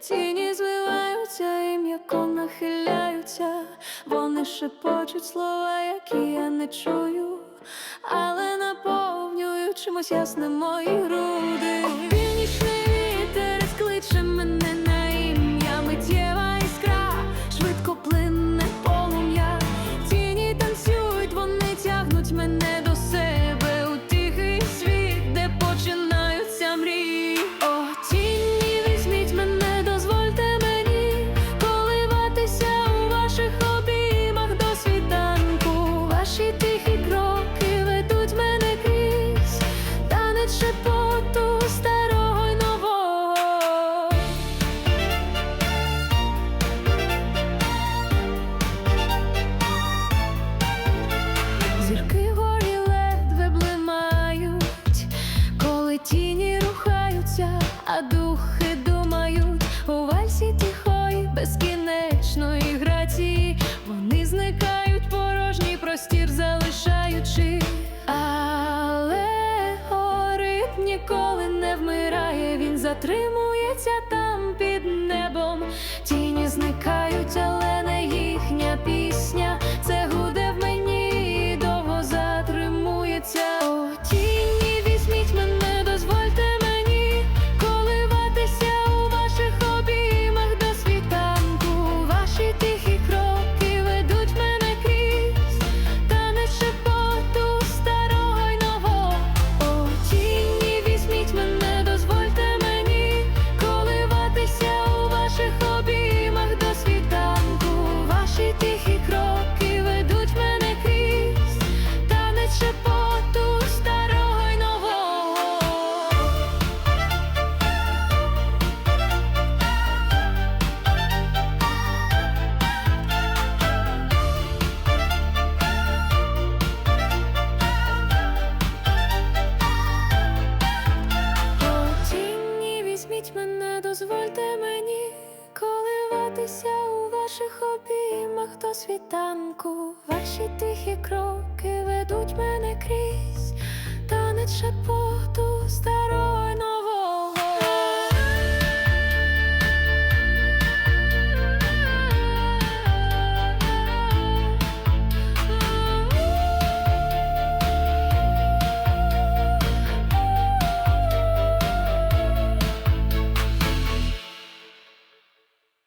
тіні звиваються і м'яко нахиляються, вони шепочуть слова, які я не чую, але наповнюють чимось ясним мої груди. затримується там під небом, тіні зникають. Триматися у ваших обіймах до світанку, ваші тихі кроки ведуть мене крізь, танець шепоту.